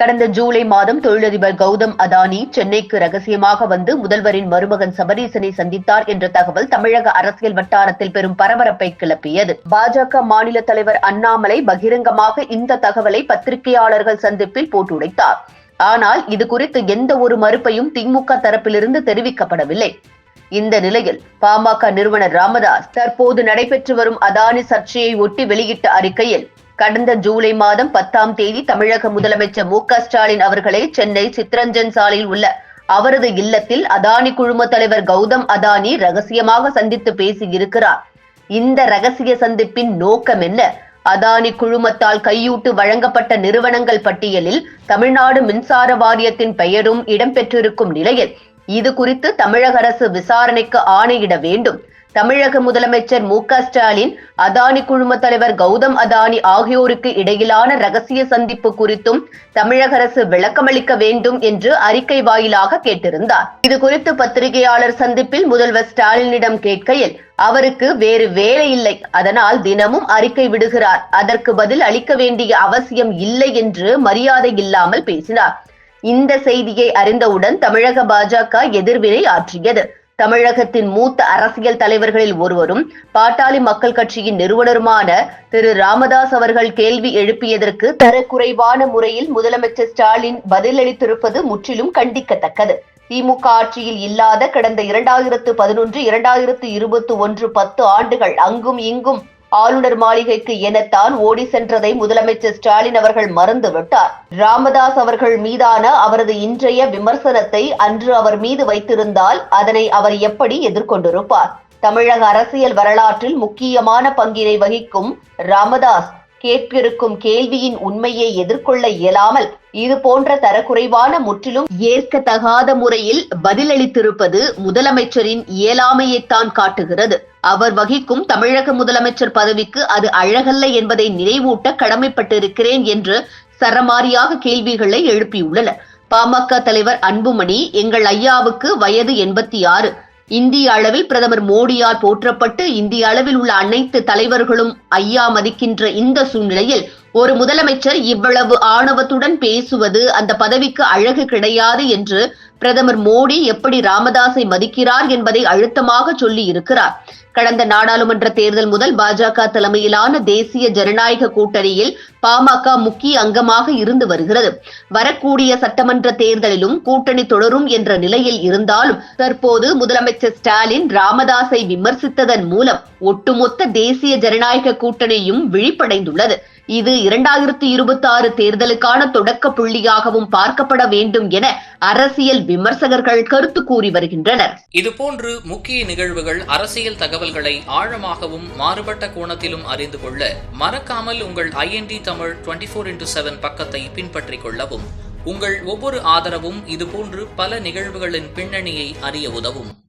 கடந்த ஜூலை மாதம் தொழிலதிபர் கௌதம் அதானி சென்னைக்கு ரகசியமாக வந்து முதல்வரின் மருமகன் சபரீசனை சந்தித்தார் என்ற தகவல் தமிழக அரசியல் வட்டாரத்தில் பெரும் பரபரப்பை கிளப்பியது. பாஜக மாநில தலைவர் அண்ணாமலை பகிரங்கமாக இந்த தகவலை பத்திரிகையாளர்கள் சந்திப்பில் போட்டுடைத்தார். ஆனால் இது குறித்து எந்த ஒரு மறுப்பையும் திமுக தரப்பிலிருந்து தெரிவிக்கப்படவில்லை. இந்த நிலையில் பாமக நிறுவனர் ராமதாஸ் தற்போது நடைபெற்று வரும் அதானி சர்ச்சையை ஒட்டி வெளியிட்ட அறிக்கையில் கடந்த ஜூலை மாதம் பத்தாம் தேதி தமிழக முதலமைச்சர் மு க ஸ்டாலின் அவர்களை சென்னை சித்ரஞ்சன் சாலையில் உள்ள அவரது இல்லத்தில் அதானி குழும தலைவர் கௌதம் அதானி ரகசியமாக சந்தித்து பேசியிருக்கிறார். இந்த ரகசிய சந்திப்பின் நோக்கம் என்ன? அதானி குழுமத்தால் கையூட்டு வழங்கப்பட்ட நிறுவனங்கள் பட்டியலில் தமிழ்நாடு மின்சார வாரியத்தின் பெயரும் இடம்பெற்றிருக்கும் நிலையில். இது குறித்து தமிழக அரசு விசாரணைக்கு ஆணையிட வேண்டும். தமிழக முதலமைச்சர் மு க ஸ்டாலின் அதானி குழும தலைவர் கௌதம் அதானி ஆகியோருக்கு இடையிலான ரகசிய சந்திப்பு குறித்தும் தமிழக அரசு விளக்கமளிக்க வேண்டும் என்று அறிக்கை வாயிலாக கேட்டிருந்தார். இது குறித்து பத்திரிகையாளர் சந்திப்பில் முதல்வர் ஸ்டாலினிடம் கேட்கையில் அவருக்கு வேறு வேலை இல்லை. அதனால் தினமும் அறிக்கை விடுகிறார். அதற்கு பதில் அளிக்க வேண்டிய அவசியம் இல்லை என்று மரியாதை இல்லாமல் பேசினார். இந்த செய்தியை அறிந்தவுடன் தமிழக பாஜக எதிர்வினை ஆற்றியது. தமிழகத்தின் மூத்த அரசியல் தலைவர்களில் ஒருவரும் பாட்டாளி மக்கள் கட்சியின் நிறுவனருமான திரு ராமதாஸ் அவர்கள் கேள்வி எழுப்பியதற்கு தரக்குறைவான முறையில் முதலமைச்சர் ஸ்டாலின் பதிலளித்திருப்பது முற்றிலும் கண்டிக்கத்தக்கது. திமுக ஆட்சியில் இல்லாத கடந்த இரண்டாயிரத்து பதினொன்று இரண்டாயிரத்து இருபத்தி ஒன்று பத்து ஆண்டுகள் அங்கும் இங்கும் ஆளுநர் மாளிகைக்கு எனத்தான் ஓடி சென்றதை முதலமைச்சர் ஸ்டாலின் அவர்கள் மறந்துவிட்டார். ராமதாஸ் அவர்கள் மீதான அவரது இன்றைய விமர்சனத்தை அன்று அவர் மீது வைத்திருந்தால் அதனை அவர் எப்படி எதிர்கொண்டிருப்பார்? தமிழக அரசியல் வரலாற்றில் முக்கியமான பங்கினை வகிக்கும் ராமதாஸ் கேட்கிருக்கும் கேள்வியின் உண்மையை எதிர்கொள்ள இயலாமல் இது போன்ற தரக்குறைவான முற்றிலும் ஏற்கத்தகாத முறையில் பதிலளித்திருப்பது முதலமைச்சரின் இயலாமையைத்தான் காட்டுகிறது. அவர் வகிக்கும் தமிழக முதலமைச்சர் பதவிக்கு அது அழகல்ல என்பதை நினைவூட்ட கடமைப்பட்டிருக்கிறேன் என்று சரமாரியாக கேள்விகளை எழுப்பியுள்ளனர். பாமக தலைவர் அன்புமணி எங்கள் ஐயாவுக்கு வயது எண்பத்தி ஆறு. இந்திய அளவில் பிரதமர் மோடியால் போற்றப்பட்டு இந்திய அளவில் உள்ள அனைத்து தலைவர்களும் ஐயா மதிக்கின்ற இந்த சூழ்நிலையில் ஒரு முதலமைச்சர் இவ்வளவு ஆணவத்துடன் பேசுவது அந்த பதவிக்கு அழகு கிடையாது என்று பிரதமர் மோடி எப்படி ராமதாஸை மதிக்கிறார் என்பதை அழுத்தமாக சொல்லி இருக்கிறார். கடந்த நாடாளுமன்ற தேர்தல் முதல் பாஜக தலைமையிலான தேசிய ஜனநாயக கூட்டணியில் பாமக முக்கிய அங்கமாக இருந்து வருகிறது. வரக்கூடிய சட்டமன்ற தேர்தலிலும் கூட்டணி தொடரும் என்ற நிலையில் இருந்தாலும் தற்போது முதலமைச்சர் ஸ்டாலின் ராமதாஸை விமர்சித்ததன் மூலம் ஒட்டுமொத்த தேசிய ஜனநாயக கூட்டணியும் விழிப்படைந்துள்ளது. இது இரண்டாயிரத்தி இருபத்தி ஆறு தேர்தலுக்கான தொடக்க புள்ளியாகவும் பார்க்கப்பட வேண்டும் என அரசியல் விமர்சகர்கள் கருத்து கூறி வருகின்றனர். இதுபோன்று முக்கிய நிகழ்வுகள் அரசியல் தகவல்களை ஆழமாகவும் மாறுபட்ட கோணத்திலும் அறிந்து கொள்ள மறக்காமல் உங்கள் IND Tamil twenty four into seven பக்கத்தை பின்பற்றிக் கொள்ளவும். உங்கள் ஒவ்வொரு ஆதரவும் இதுபோன்று பல நிகழ்வுகளின் பின்னணியை அறிய உதவும்.